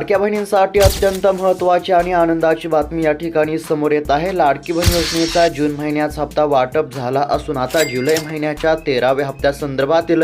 लाडक्या बहिणींसाठी अत्यंत महत्त्वाची आणि आनंदाची बातमी या ठिकाणी समोर येत आहे. लाडकी बहीण योजनेचा जून महिन्याचा हप्ता वाटप झाला असून आता जुलै महिन्याच्या तेराव्या हप्त्यासंदर्भातील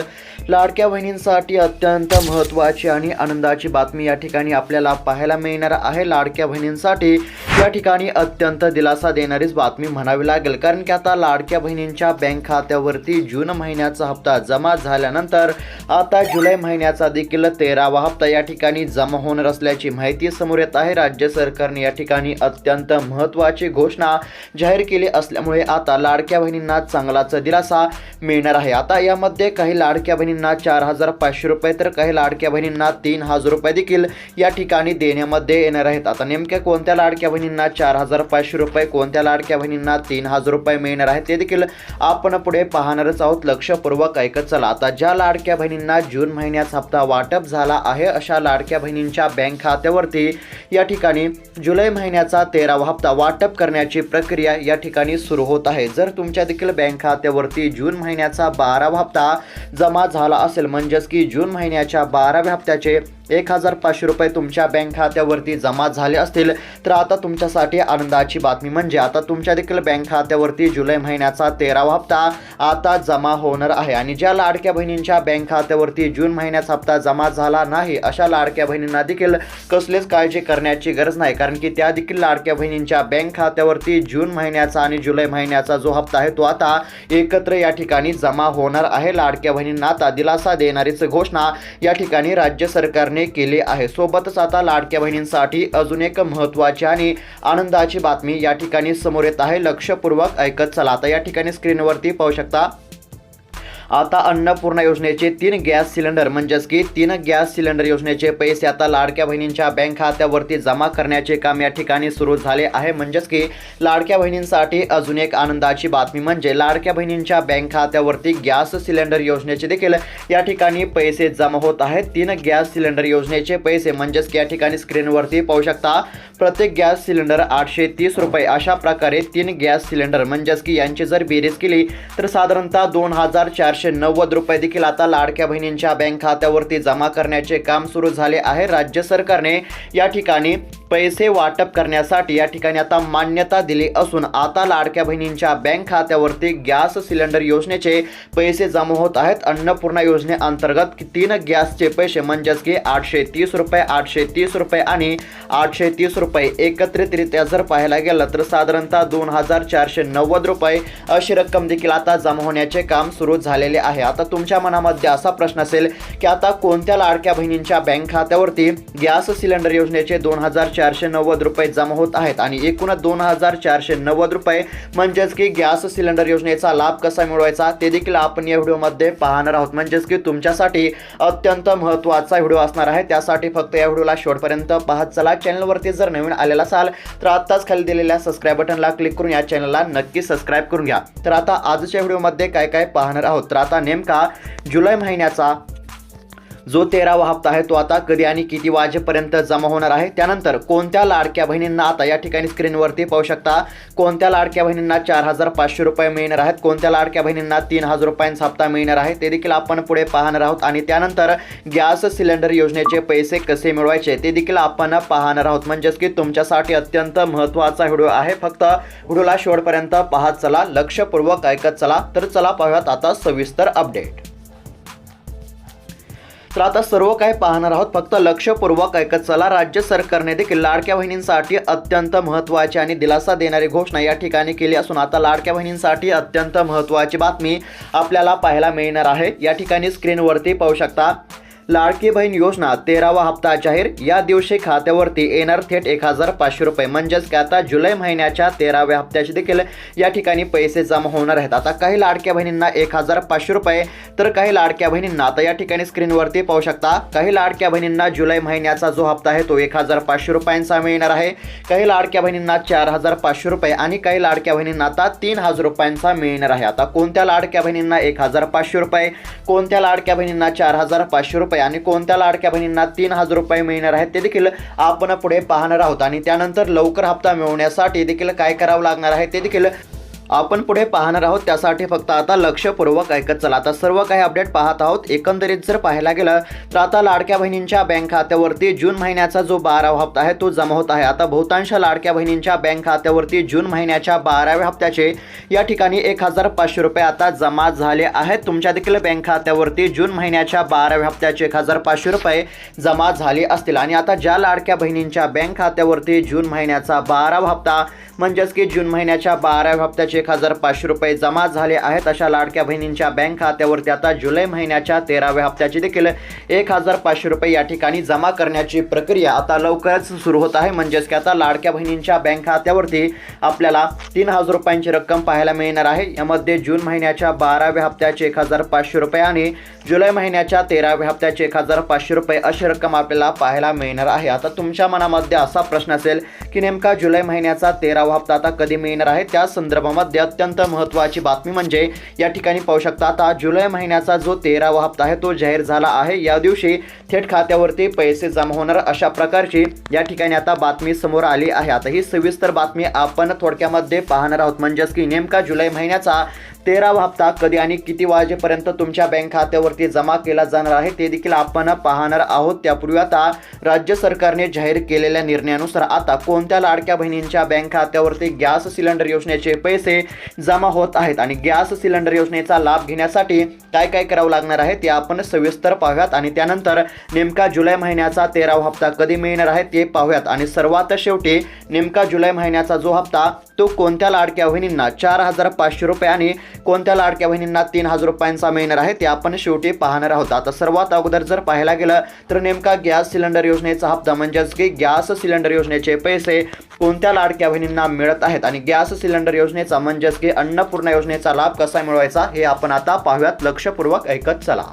लाडक्या बहिणींसाठी अत्यंत महत्त्वाची आणि आनंदाची बातमी या ठिकाणी आपल्याला पाहायला मिळणार आहे. लाडक्या बहिणींसाठी या ठिकाणी अत्यंत दिलासा देणारीच बातमी म्हणावी लागेल. कारण की आता लाडक्या बहिणींच्या बँक खात्यावरती जून महिन्याचा हप्ता जमा झाल्यानंतर आता जुलै महिन्याचा देखील तेरावा हप्ता या ठिकाणी जमा होणार असल्याची माहिती समोर येत आहे. राज्य सरकारने या ठिकाणी अत्यंत महत्त्वाची घोषणा जाहीर केली असल्यामुळे आता लाडक्या बहिणींना चांगलाच दिलासा मिळणार आहे. आता यामध्ये काही लाडक्या बहिणींना चार हजार पाचशे रुपये तर काही लाडक्या बहिणींना तीन हजार रुपये देखील या ठिकाणी देण्यामध्ये येणार आहेत. आता नेमक्या कोणत्या लाडक्या बहिणींना चार हजार पाचशे रुपये कोणत्या लाडक्या बहिणींना तीन हजार रुपये मिळणार आहेत ते देखील आपण पुढे पाहणारच आहोत. लक्षपूर्वक ऐकत चला. आता ज्या लाडक्या बहिणींना जून महिन्याचा हप्ता वाटप झाला आहे अशा लाडक्या बहिणींच्या बँक बँक खात्यावरती. या ठिकाणी जुलै महिन्याचा तेरावा हप्ता वाटप करण्याची प्रक्रिया या ठिकाणी सुरू होत आहे. जर तुमच्या देखील बँक खात्यावरती जून महिन्याचा बारावा हप्ता जमा झाला असेल म्हणजेच की जून महिन्याच्या बाराव्या हप्त्याचे एक हजार पाचशे रुपये तुमच्या बँक खात्यावरती जमा झाले असतील. तर आता तुमच्यासाठी आनंदाची बातमी म्हणजे आता तुमच्या देखील बँक खात्यावरती जुलै महिन्याचा तेरावा हप्ता आता जमा होणार आहे. आणि ज्या लाडक्या बहिणींच्या बँक खात्यावरती जून महिन्याचा हप्ता जमा झाला नाही अशा लाडक्या बहिणींना देखील कसलीच काळजी करण्याची गरज नाही. कारण की त्या देखील लाडक्या बहिणींच्या बँक खात्यावरती जून महिन्याचा आणि जुलै महिन्याचा जो हप्ता आहे तो आता एकत्र या ठिकाणी जमा होणार आहे. लाडक्या बहिणींना आता दिलासा देणारीच घोषणा या ठिकाणी राज्य सरकारने केले आहे. सोबतच आता लाडक्या बहिणींसाठी अजून एक महत्त्वाची आणि आनंदाची बातमी या ठिकाणी समोर येत आहे. लक्षपूर्वक ऐकत चला. आता या ठिकाणी स्क्रीनवरती पाहू शकता आता अन्नपूर्णा योजनेचे तीन गॅस सिलेंडर म्हणजेच की तीन गॅस सिलेंडर योजनेचे पैसे आता लाडक्या बहिणींच्या बँक खात्यावरती जमा करण्याचे काम या ठिकाणी सुरू झाले आहे. म्हणजेच की लाडक्या बहिणींसाठी अजून एक आनंदाची बातमी म्हणजे लाडक्या बहिणींच्या बँक खात्यावरती गॅस सिलेंडर योजनेचे देखील या ठिकाणी पैसे जमा होत आहेत. तीन गॅस सिलेंडर योजनेचे पैसे म्हणजेच की या ठिकाणी स्क्रीनवरती पाहू शकता प्रत्येक गॅस सिलेंडर आठशे तीस रुपये. अशा प्रकारे तीन गॅस सिलेंडर म्हणजेच की यांची जर बेरीज केली तर साधारणतः दोन हजार चारशे नव्वद रुपये देखील आता लाडक्या बहिणींच्या बँक खात्यावरती जमा करण्याचे काम सुरू झाले आहे. राज्य सरकारने या ठिकाणी पैसे वाटप करण्यासाठी या ठिकाणी आता मान्यता दिली असून आता लाडक्या बहिणींच्या बँक खात्यावरती गॅस सिलेंडर योजनेचे पैसे जमा होत आहेत. अन्नपूर्णा योजनेअंतर्गत तीन गॅसचे पैसे म्हणजेच की आठशे तीस रुपये आठशे तीस रुपये आणि आठशे तीस रुपये एकत्रितरित्या जर पाहायला गेलं तर साधारणतः दोन हजार चारशे नव्वद रुपये अशी रक्कम देखील आता जमा होण्याचे काम सुरू झालेले आहे. आता तुमच्या मनामध्ये असा प्रश्न असेल की आता कोणत्या लाडक्या बहिणींच्या बँक खात्यावरती गॅस सिलेंडर योजनेचे दोन हजार चारशे नव्वद रुपये जमा होत आहेत आणि एकूण दोन हजार चारशे नव्वद रुपये म्हणजेच की गॅस सिलेंडर योजनेचा लाभ कसा मिळवायचा ते देखील आपण या व्हिडिओमध्ये पाहणार आहोत. म्हणजेच की तुमच्यासाठी अत्यंत महत्त्वाचा व्हिडिओ असणार आहे. त्यासाठी फक्त या व्हिडिओला शेवटपर्यंत पाहत चला. चॅनलवरती जर नवीन आलेला असाल तर आत्ताच खाली दिलेल्या सबस्क्राईब बटनला क्लिक करून या चॅनलला नक्की सबस्क्राईब करून घ्या. तर आता आजच्या व्हिडिओमध्ये काय काय पाहणार आहोत? तर आता नेमका जुलै महिन्याचा जो तेरावा हप्ता आहे तो आता कधी आणि किती वाजेपर्यंत जमा होणार आहे? त्यानंतर कोणत्या लाडक्या बहिणींना आता या ठिकाणी स्क्रीनवरती पाहू शकता? कोणत्या लाडक्या बहिणींना चार हजार पाचशे रुपये मिळणार आहेत? कोणत्या लाडक्या बहिणींना तीन हजार रुपयांचा हप्ता मिळणार आहे? ते देखील आपण पुढे पाहणार आहोत. आणि त्यानंतर गॅस सिलेंडर योजनेचे पैसे कसे मिळवायचे? ते देखील आपण पाहणार आहोत. म्हणजेच की तुमच्यासाठी अत्यंत महत्त्वाचा व्हिडिओ आहे. फक्त व्हिडिओला शेवटपर्यंत पाहत चला. लक्षपूर्वक ऐकत चला. तर चला पाहूयात आता सविस्तर अपडेट. तर आता सर्व काही पाहणार आहोत. फक्त लक्षपूर्वक ऐकत चला राज्य सरकारने देखील लाडक्या बहिणींसाठी अत्यंत महत्त्वाची आणि दिलासा देणारी घोषणा या ठिकाणी केली असून आता लाडक्या बहिणींसाठी अत्यंत महत्त्वाची बातमी आपल्याला पाहायला मिळणार आहे. या ठिकाणी स्क्रीनवरती पाहू शकता. लाडकी बहीण योजना तेरावा हप्ता जाहीर. या दिवशी खात्यावरती येणार थेट एक हजार पाचशे रुपये. म्हणजेच की आता जुलै महिन्याच्या तेराव्या हप्त्याचे देखील या ठिकाणी पैसे जमा होणार आहेत. आता काही लाडक्या बहिणींना एक हजार पाचशे रुपये तर काही लाडक्या बहिणींना आता या ठिकाणी स्क्रीनवरती पाहू शकता. काही लाडक्या बहिणींना जुलै महिन्याचा जो हप्ता आहे तो एक हजार पाचशे रुपयांचा मिळणार आहे. काही लाडक्या बहिणींना चार हजार पाचशे रुपये आणि काही लाडक्या बहिणींना आता तीन हजार रुपयांचा मिळणार आहे. आता कोणत्या लाडक्या बहिणींना एक हजार पाचशे रुपये कोणत्या लाडक्या बहिणींना चार हजार पाचशे रुपये आणि कोणत्या लाडक्या बहिणींना तीन हजार रुपये मिळणार आहेत ते देखील आपण पुढे पाहणार आहोत. आणि त्यानंतर लवकर हप्ता मिळवण्यासाठी देखील काय करावं लागणार आहे ते देखील आपण पुढे पाहणार आहोत. त्यासाठी फक्त आता लक्षपूर्वक ऐकत चला. आता सर्व काही अपडेट पाहत आहोत. एकंदरीत जर पाहायला गेलं तर आता लाडक्या बहिणींच्या बँक खात्यावरती जून महिन्याचा जो बारावा हप्ता आहे तो जमा होत आहे. आता बहुतांश लाडक्या बहिणींच्या बँक खात्यावरती जून महिन्याच्या बाराव्या हप्त्याचे या ठिकाणी एक हजार पाचशे रुपये आता जमा झाले आहेत. तुमच्या देखील बँक खात्यावरती जून महिन्याच्या बाराव्या हप्त्याचे एक हजार पाचशे रुपये जमा झाले असतील. आणि आता ज्या लाडक्या बहिणींच्या बँक खात्यावरती जून महिन्याचा बारावा हप्ता म्हणजेच की जून महिन्याच्या बाराव्या हप्त्याचे एक हजार पाचशे रुपये जमा झाले आहेत. अशा लाडक्या बहिणींच्या बँक खात्यावरती आता जुलै महिन्याच्या तेराव्या हप्त्याची देखील एक हजार पाचशे रुपये या ठिकाणी जमा करण्याची प्रक्रिया आता लवकरच सुरू होत आहे. म्हणजेच की आता लाडक्या बहिणींच्या बँक खात्यावरती आपल्याला तीन हजार रुपयांची रक्कम पाहायला मिळणार आहे. यामध्ये जून महिन्याच्या बाराव्या हप्त्याचे एक हजार पाचशे रुपये आणि जुलै महिन्याच्या तेराव्या हप्त्याचे एक हजार पाचशे रुपये अशी रक्कम आपल्याला पाहायला मिळणार आहे. आता तुमच्या मनामध्ये असा प्रश्न असेल की नेमका जुलै महिन्याचा तेरावा हप्ता आता कधी मिळणार आहे? त्या संदर्भामध्ये अत्यंत महत्त्वाची बातमी म्हणजे या ठिकाणी पाहू शकता आता जुलै महिन्याचा जो तेरावा हप्ता आहे तो जाहीर झाला आहे. या दिवशी थेट खात्यावरती पैसे जमा होणार अशा प्रकारची या ठिकाणी आता बातमी समोर आली आहे. आता ही सविस्तर बातमी आपण थोडक्यामध्ये पाहणार आहोत. म्हणजेच की नेमका जुलै महिन्याचा तेरावा हप्ता कधी आणि किती वाजेपर्यंत तुमच्या बँक खात्यावरती जमा केला जाणार आहे ते देखील आपण पाहणार आहोत. त्यापूर्वी आता राज्य सरकारने जाहीर केलेल्या निर्णयानुसार आता कोणत्या लाडक्या बहिणींच्या बँक खात्यावरती गॅस सिलेंडर योजनेचे पैसे जमा होत आहेत आणि गॅस सिलेंडर योजनेचा लाभ घेण्यासाठी काय काय करावं लागणार आहे ते आपण सविस्तर पाहूयात. आणि त्यानंतर नेमका जुलै महिन्याचा तेरावा हप्ता कधी मिळणार आहे ते पाहूयात. आणि सर्वात शेवटी नेमका जुलै महिन्याचा जो हप्ता तो कोणत्या लाडक्या बहिणींना चार हजार पाचशे रुपये आणि कोणत्या लाडक्या बहिणींना तीन हजार रुपयांचा मिळणार आहे ते आपण शेवटी पाहणार आहोत. आता सर्वात अगोदर जर पाहायला गेलं तर नेमका गॅस सिलेंडर योजनेचा हप्ता म्हणजेच की गॅस सिलेंडर योजनेचे पैसे कोणत्या लाडक्या बहिणींना मिळत आहेत? आणि गॅस सिलेंडर योजनेचा म्हणजेच की अन्नपूर्णा योजनेचा लाभ कसा मिळवायचा हे आपण आता पाहूयात. लक्षपूर्वक ऐकत चला.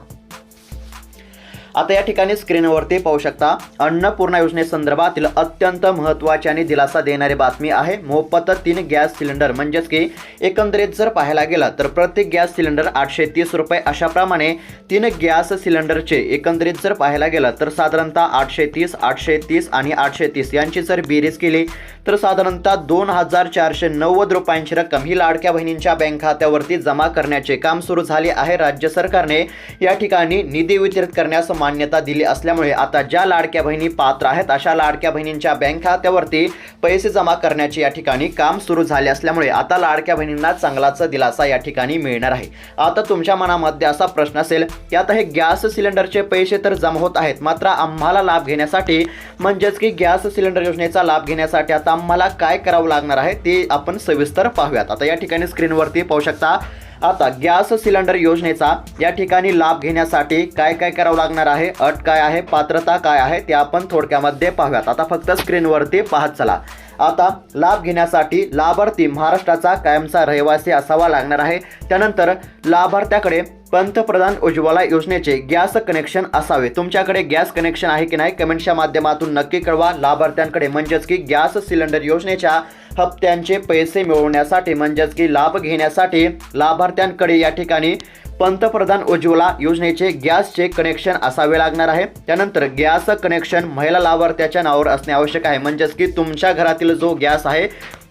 आता या ठिकाणी स्क्रीनवरती पाहू शकता अन्नपूर्णा योजनेसंदर्भातील अत्यंत महत्त्वाची आणि दिलासा देणारी बातमी आहे. मोफत तीन गॅस सिलेंडर म्हणजेच की एकंदरीत जर पाहायला गेलं तर प्रत्येक गॅस सिलेंडर आठशे तीस रुपये अशाप्रमाणे तीन गॅस सिलेंडरचे एकंदरीत जर पाहायला गेलं तर साधारणतः आठशे तीस आठशे तीस आणि आठशे तीस यांची जर बेरीज केली तर साधारणतः दोन हजार चारशे नव्वद रुपयांची रक्कम ही लाडक्या बहिणींच्या बँक खात्यावरती जमा करण्याचे काम सुरू झाले आहे. राज्य सरकारने या ठिकाणी निधी वितरित करण्यास मान्यता दिली असल्यामुळे आता ज्या लाडक्या बहिणी पात्र आहेत अशा लाडक्या बहिणींच्या बँक खात्यावरती पैसे जमा करण्याचे या ठिकाणी काम सुरू झाले असल्यामुळे आता लाडक्या बहिणींना चांगलाच दिलासा या ठिकाणी मिळणार आहे. आता तुमच्या मनामध्ये असा प्रश्न असेल की आता हे गॅस सिलेंडरचे पैसे तर जमा होत आहेत मात्र आम्हाला लाभ घेण्यासाठी म्हणजेच की गॅस सिलेंडर योजनेचा लाभ घेण्यासाठी आता आम्हाला काय करावं लागणार आहे ते आपण सविस्तर पाहूयात. आता या ठिकाणी स्क्रीनवरती पाहू शकता आता गॅस सिलेंडर योजनेचा या ठिकाणी लाभ घेण्यासाठी काय काय करावं लागणार आहे? अट काय आहे? पात्रता काय आहे? ते आपण थोडक्यामध्ये पाहूयात. आता फक्त स्क्रीनवरती पाहत चला. आता लाभ घेण्यासाठी लाभार्थी महाराष्ट्राचा कायमचा रहिवासी असावा लागणार आहे. त्यानंतर लाभार्थ्याकडे पंतप्रधान उज्ज्वला योजनेचे गॅस कनेक्शन असावे. तुमच्याकडे गॅस कनेक्शन आहे की नाही? कमेंटच्या माध्यमातून नक्की कळवा. लाभार्थ्यांकडे म्हणजेच की गॅस सिलेंडर योजनेच्या हप्त्यांचे पैसे मिळवण्यासाठी म्हणजेच की लाभ घेण्यासाठी लाभार्थ्यांकडे या ठिकाणी पंतप्रधान उज्ज्वला योजनेचे गॅसचे कनेक्शन असावे लागणार आहे. त्यानंतर गॅस कनेक्शन महिला लाभार्थ्याच्या नावावर असणे आवश्यक आहे. म्हणजेच की तुमच्या घरातील जो गॅस आहे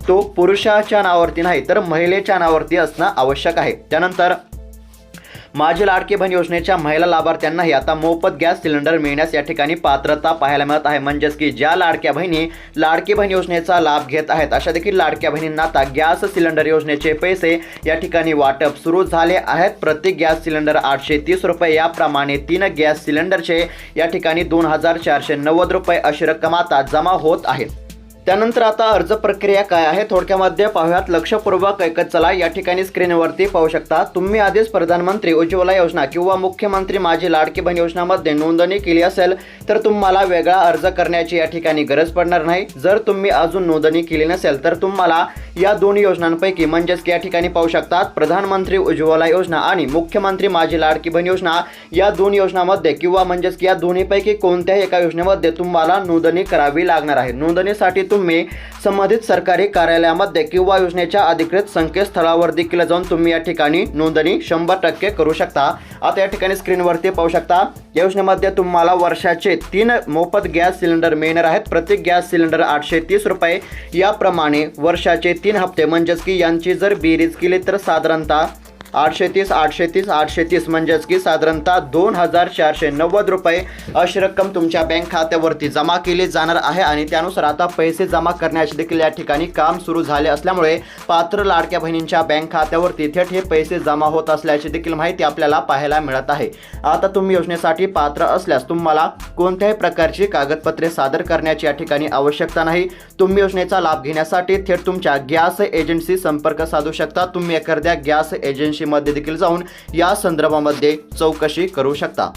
तो पुरुषाच्या नावावरती नाही तर महिलेच्या नावावरती असणं आवश्यक आहे. त्यानंतर माझे लाडके बहीण योजनेच्या महिला लाभार्थ्यांनाही आता मोफत गॅस सिलेंडर मिळण्यास या ठिकाणी पात्रता पाहायला मिळत आहे. म्हणजेच की ज्या लाडक्या बहिणी लाडकी बहीण योजनेचा लाभ घेत आहेत अशा देखील लाडक्या बहिणींना आता गॅस सिलेंडर योजनेचे पैसे या ठिकाणी वाटप सुरू झाले आहेत. प्रत्येक गॅस सिलेंडर आठशे तीस रुपये याप्रमाणे तीन गॅस सिलेंडरचे या ठिकाणी दोन हजार चारशे नव्वद रुपये अशी रक्कम आता जमा होत आहेत त्यानंतर आता अर्ज प्रक्रिया काय आहे थोडक्यामध्ये पाहूयात. लक्षपूर्वक ऐकत चला. या ठिकाणी स्क्रीनवरती पाहू शकता तुम्ही आधीच प्रधानमंत्री उज्ज्वला योजना किंवा मुख्यमंत्री माझी लाडकी बहीण योजनामध्ये नोंदणी केली असेल तर तुम्हाला वेगळा अर्ज करण्याची या ठिकाणी गरज पडणार नाही. जर तुम्ही अजून नोंदणी केली नसेल तर तुम्हाला या दोन योजनांपैकी म्हणजेच की या ठिकाणी पाहू शकतात प्रधानमंत्री उज्ज्वला योजना आणि मुख्यमंत्री माझी लाडकी बहीण योजना. या दोन योजनामध्ये किंवा म्हणजेच की या दोन्हीपैकी कोणत्याही एका योजनेमध्ये तुम्हाला नोंदणी करावी लागणार आहे. नोंदणीसाठी तुम्ही संबंधित सरकारी कार्यालयामध्ये किंवा योजनेच्या अधिकृत संकेतस्थळावर देखील जाऊन तुम्ही या ठिकाणी नोंदणी शंभर टक्के करू शकता. आता या ठिकाणी स्क्रीनवरती पाहू शकता या योजनेमध्ये तुम्हाला वर्षाचे तीन मोफत गॅस सिलेंडर मिळणार आहेत. प्रत्येक गॅस सिलेंडर आठशे तीस रुपये. याप्रमाणे वर्षाचे तीन हप्ते म्हणजेच की यांची जर बेरीज केली तर साधारणतः आठशे तीस आठशे तीस आठशे तीस म्हणजेच की साधारणतः दोन हजार चारशे नव्वद रुपये अशी रक्कम तुमच्या बँक खात्यावरती जमा केली जाणार आहे आणि त्यानुसार आता पैसे जमा करण्याचे देखील या ठिकाणी काम सुरू झाले असल्यामुळे पात्र लाडक्या बहिणींच्या बँक खात्यावरती थेट हे पैसे जमा होत असल्याची देखील माहिती आपल्याला पाहायला मिळत आहे. आता तुम्ही योजनेसाठी पात्र असल्यास तुम्हाला कोणत्याही प्रकारची कागदपत्रे सादर करण्याची या ठिकाणी आवश्यकता नाही. तुम्ही योजनेचा लाभ घेण्यासाठी थेट तुमच्या गॅस एजन्सी संपर्क साधू शकता. तुम्ही एखाद्या गॅस एजन्सी मध्ये देखील जाऊन या संदर्भामध्ये चौकशी करू शकता.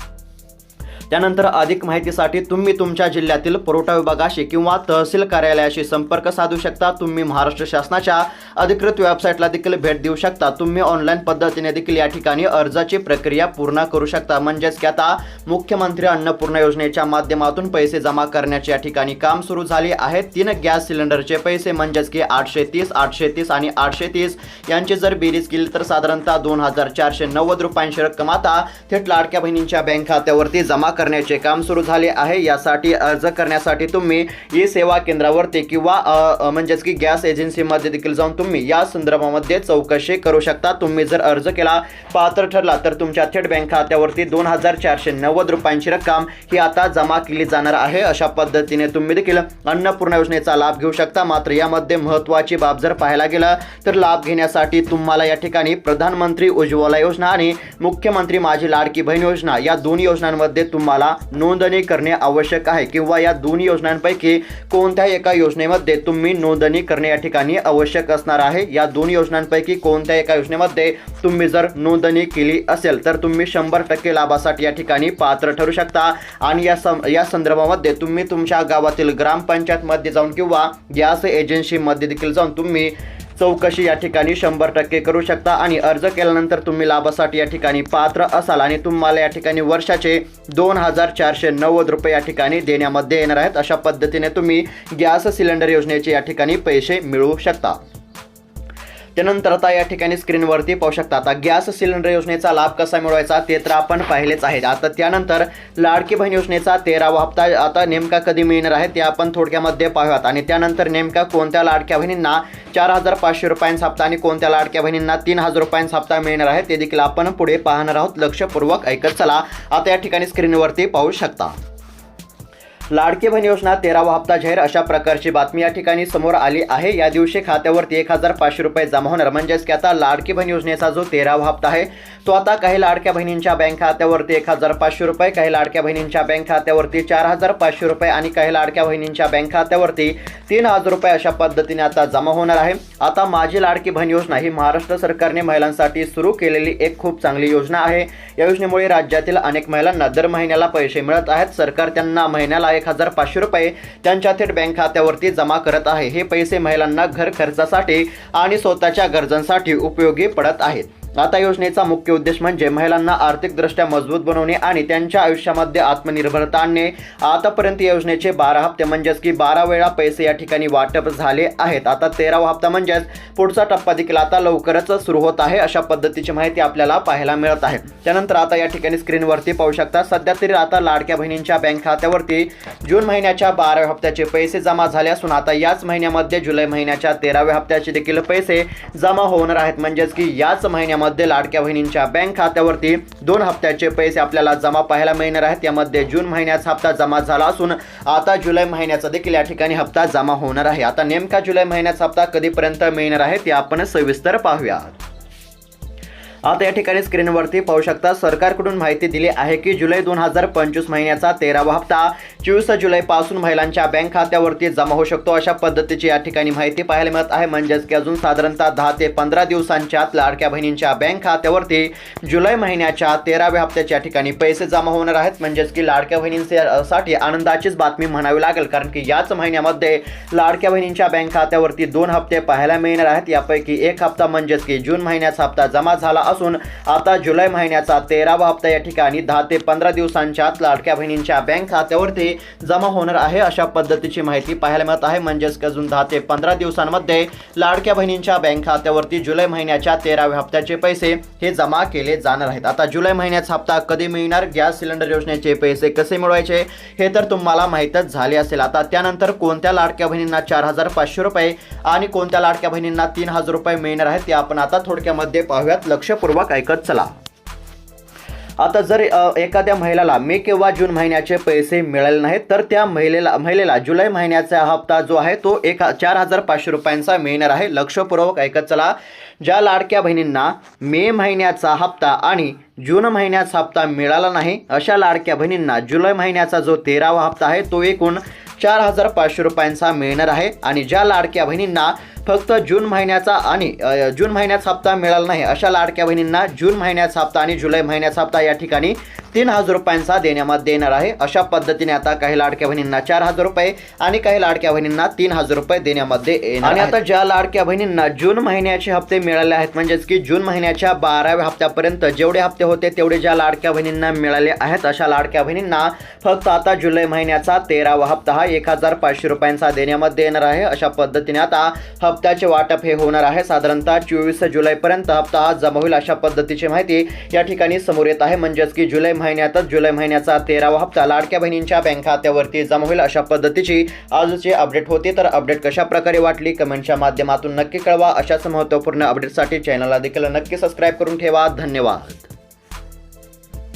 त्यानंतर अधिक माहितीसाठी तुम्ही तुमच्या जिल्ह्यातील पुरवठा विभागाशी किंवा तहसील कार्यालयाशी संपर्क साधू शकता. तुम्ही महाराष्ट्र शासनाच्या अधिकृत वेबसाईटला देखील भेट देऊ शकता. तुम्ही ऑनलाईन पद्धतीने देखील या ठिकाणी अर्जाची प्रक्रिया पूर्ण करू शकता. म्हणजेच की आता मुख्यमंत्री अन्नपूर्णा योजनेच्या माध्यमातून पैसे जमा करण्याचे या ठिकाणी काम सुरू झाले आहे. तीन गॅस सिलेंडरचे पैसे म्हणजेच की आठशे तीस आठशे तीस आणि आठशे तीस यांची जर बेरीज केली तर साधारणतः दोन हजार चारशे नव्वद रुपयांची रक्कम आता थेट लाडक्या बहिणींच्या बँक खात्यावरती जमा करण्याचे काम सुरू झाले आहे. यासाठी अर्ज करण्यासाठी तुम्ही ई सेवा केंद्रावरती किंवा म्हणजेच की गॅस एजन्सीमध्ये देखील जाऊन तुम्ही या संदर्भामध्ये चौकशी करू शकता. तुम्ही जर अर्ज केला पात्र ठरला तर तुमच्या थेट बँक खात्यावरती दोन हजार चारशे नव्वद रुपयांची रक्कम ही आता जमा केली जाणार आहे. अशा पद्धतीने तुम्ही देखील अन्नपूर्णा योजनेचा लाभ घेऊ शकता. मात्र यामध्ये महत्त्वाची बाब जर पाहायला गेलं तर लाभ घेण्यासाठी तुम्हाला या ठिकाणी प्रधानमंत्री उज्ज्वला योजना आणि मुख्यमंत्री माझी लाडकी बहीण योजना या दोन योजनांमध्ये तुम्हाला नोंदणी करणे आवश्यक आहे किंवा या दोन योजनांपैकी कोणत्याही एका योजनेमध्ये तुम्ही नोंदणी करणे या ठिकाणी आवश्यक असणार आहे. या दोन योजनांपैकी कोणत्या एका योजनेमध्ये तुम्ही जर नोंदणी केली असेल तर तुम्ही शंभर टक्के लाभासाठी या ठिकाणी पात्र ठरू शकता. आणि या सं या संदर्भामध्ये तुम्ही तुमच्या गावातील ग्रामपंचायतमध्ये जाऊन किंवा गॅस एजन्सीमध्ये देखील जाऊन तुम्ही चौकशी या ठिकाणी शंभर टक्के करू शकता आणि अर्ज केल्यानंतर तुम्ही लाभासाठी या ठिकाणी पात्र असाल आणि तुम्हाला या ठिकाणी वर्षाचे दोन हजार चारशे नव्वद रुपये या ठिकाणी देण्यामध्ये येणार आहेत. अशा पद्धतीने तुम्ही गॅस सिलेंडर योजनेचे या ठिकाणी पैसे मिळवू शकता. त्यानंतर आता या ठिकाणी स्क्रीनवरती पाहू शकता आता गॅस सिलेंडर योजनेचा लाभ कसा मिळवायचा ते तर आपण पाहिलेच आहे. आता त्यानंतर लाडकी बहीण योजनेचा तेरावा हप्ता आता नेमका कधी मिळणार आहे ते आपण थोडक्यामध्ये पाहूयात. आणि त्यानंतर नेमका कोणत्या लाडक्या बहिणींना चार हजार पाचशे रुपयांचा हप्ता आणि कोणत्या लाडक्या बहिणींना तीन हजार रुपयांचा हप्ता मिळणार आहे ते देखील आपण पुढे पाहणार आहोत. लक्षपूर्वक ऐकत चला. आता या ठिकाणी स्क्रीनवरती पाहू शकता. लाडकी बहीण योजना तेरावा हप्ता जाहीर अशा प्रकारची बातमी या ठिकाणी समोर आली आहे. या दिवशी खात्यावरती एक हजार पाचशे रुपये जमा होणार. म्हणजेच की आता लाडकी बहीण योजनेचा जो तेरावा हप्ता आहे तो आता काही लाडक्या बहिणींच्या बँक खात्यावरती एक हजार पाचशे रुपये काही लाडक्या बहिणींच्या बँक खात्यावरती चार हजार पाचशे रुपये आणि काही लाडक्या बहिणींच्या बँक खात्यावरती तीन हजार रुपये अशा पद्धतीने आता जमा होणार आहे. आता माझी लाडकी बहीण योजना ही महाराष्ट्र सरकारने महिलांसाठी सुरू केलेली एक खूप चांगली योजना आहे. या योजनेमुळे राज्यातील अनेक महिलांना दर महिन्याला पैसे मिळत आहेत. सरकार त्यांना महिन्याला एक हजार पाचशे रुपये त्यांच्या थेट बँक खात्यावरती जमा करत आहे. हे पैसे महिलांना घर खर्चासाठी आणि स्वतःच्या गरजांसाठी उपयोगी पडत आहेत. आता योजनेचा मुख्य उद्देश म्हणजे महिलांना आर्थिकदृष्ट्या मजबूत बनवणे आणि त्यांच्या आयुष्यामध्ये आत्मनिर्भरता आणणे. आतापर्यंत योजनेचे बारा हप्ते म्हणजेच की बारा वेळा पैसे या ठिकाणी वाटप झाले आहेत. आता तेरावा हप्ता म्हणजेच पुढचा टप्पा देखील आता लवकरच सुरू होत आहे अशा पद्धतीची माहिती आपल्याला पाहायला मिळत आहे. त्यानंतर आता या ठिकाणी स्क्रीनवरती पाहू शकता सध्या तरी आता लाडक्या बहिणींच्या बँक खात्यावरती जून महिन्याच्या बाराव्या हप्त्याचे पैसे जमा झाले असून आता याच महिन्यामध्ये जुलै महिन्याच्या तेराव्या हप्त्याचे देखील पैसे जमा होणार आहेत. म्हणजेच की याच महिन्यामध्ये मध्य लाडक्या बहिणींच्या बँक खात्यावरती दोन हप्त्याचे पैसे आपल्याला जमा पाहायला मिळणार आहेत. यामध्ये जून महिन्याचा हप्ता जमा झाला असून आता जुलै महिन्याचा देखील या ठिकाणी हप्ता जमा होणार आहे. आता नेमका जुलै महिन्याचा हप्ता कधीपर्यंत मिळणार आहे ते आपण सविस्तर पाहूयात. आता या ठिकाणी स्क्रीनवरती पाहू शकता सरकारकडून माहिती दिली आहे की जुलै दोन हजार पंचवीस महिन्याचा तेरावा हप्ता चोवीस जुलैपासून महिलांच्या बँक खात्यावरती जमा होऊ शकतो अशा पद्धतीची या ठिकाणी माहिती पाहायला मिळत आहे. म्हणजेच की अजून साधारणतः दहा ते पंधरा दिवसांच्या आत लाडक्या बहिणींच्या बँक खात्यावरती जुलै महिन्याच्या तेराव्या हप्त्याच्या ठिकाणी पैसे जमा होणार आहेत. म्हणजेच की लाडक्या बहिणींसाठी आनंदाचीच बातमी म्हणावी लागेल कारण की याच महिन्यामध्ये लाडक्या बहिणींच्या बँक खात्यावरती दोन हप्ते पाहायला मिळणार आहेत. यापैकी एक हप्ता म्हणजेच की जून महिन्याचा हप्ता जमा झाला असून आता जुलै महिन्याचा तेरावा हप्ता या ठिकाणी दहा ते पंधरा दिवसांच्या आत लाडक्या बहिणींच्या बँक खात्यावरती जमा होणार आहे अशा पद्धतीची माहिती पाहायला मिळत आहे. म्हणजेच अजून दहा ते पंधरा दिवसांमध्ये लाडक्या बहिणींच्या बँक खात्यावरती जुलै महिन्याच्या तेराव्या हप्त्याचे पैसे हे जमा केले जाणार आहेत. आता जुलै महिन्याचा हप्ता कधी मिळणार? गॅस सिलेंडर योजनेचे पैसे कसे मिळवायचे? हे तर तुम्हाला माहीतच झाले असेल. आता त्यानंतर कोणत्या लाडक्या बहिणींना चार हजार पाचशे रुपये आणि कोणत्या लाडक्या बहिणींना तीन हजार रुपये मिळणार आहेत ते आपण आता थोडक्यामध्ये पाहूयात. लक्षपूर्वक ऐकत चला. आता जर एखाद्या महिलाला मे किंवा जून महिन्याचे पैसे मिळाले नाहीत तर त्या महिलेला महिलेला जुलै महिन्याचा हप्ता जो आहे तो एक चार हजार पाचशे रुपयांचा मिळणार आहे. लक्षपूर्वक ऐकत चला. ज्या लाडक्या बहिणींना मे महिन्याचा हप्ता आणि जून महिन्याचा हप्ता मिळाला नाही अशा लाडक्या बहिणींना जुलै महिन्याचा जो तेरावा हप्ता आहे तो एकूण चार हजार पाचशे रुपयांचा मिळणार आहे. आणि ज्या लाडक्या बहिणींना फक्त जून महिन्याचा आणि जून महिन्याचा हप्ता मिळाला नाही अशा लाडक्या बहिणींना जून महिन्याचा हप्ता आणि जुलै महिन्याचा हप्ता या ठिकाणी तीन हजार रुपयांचा देण्यामध्ये येणार आहे. अशा पद्धतीने आता काही लाडक्या बहिणींना चार हजार रुपये आणि काही लाडक्या बहिणींना तीन हजार रुपये देण्यामध्ये येणार आणि आता ज्या लाडक्या बहिणींना जून महिन्याचे हप्ते मिळाले आहेत म्हणजेच की जून महिन्याच्या बाराव्या हप्त्यापर्यंत जेवढे हप्ते होते तेवढे ज्या लाडक्या बहिणींना मिळाले आहेत अशा लाडक्या बहिणींना फक्त आता जुलै महिन्याचा तेरावा हप्ता हा एक हजार पाचशे रुपयांचा देण्यामध्ये येणार आहे. अशा पद्धतीने आता हप्त्याचे वाटप हे होणार आहे. साधारणतः चोवीस जुलैपर्यंत हप्ता हा जमा होईल अशा पद्धतीची माहिती या ठिकाणी समोर येत आहे. म्हणजेच की जुलै महिन्यातच जुलै महिन्याचा तेरावा हप्ता लाडक्या बहिणींच्या बँक खात्यावरती जमा होईल अशा पद्धतीची आजचे अपडेट होते. तर अपडेट कशा प्रकारे वाटली? कमेंटच्या माध्यमातून नक्की कळवा. अशाच महत्त्वपूर्ण अपडेटसाठी चॅनलला देखील नक्की सबस्क्राईब करून ठेवा. धन्यवाद.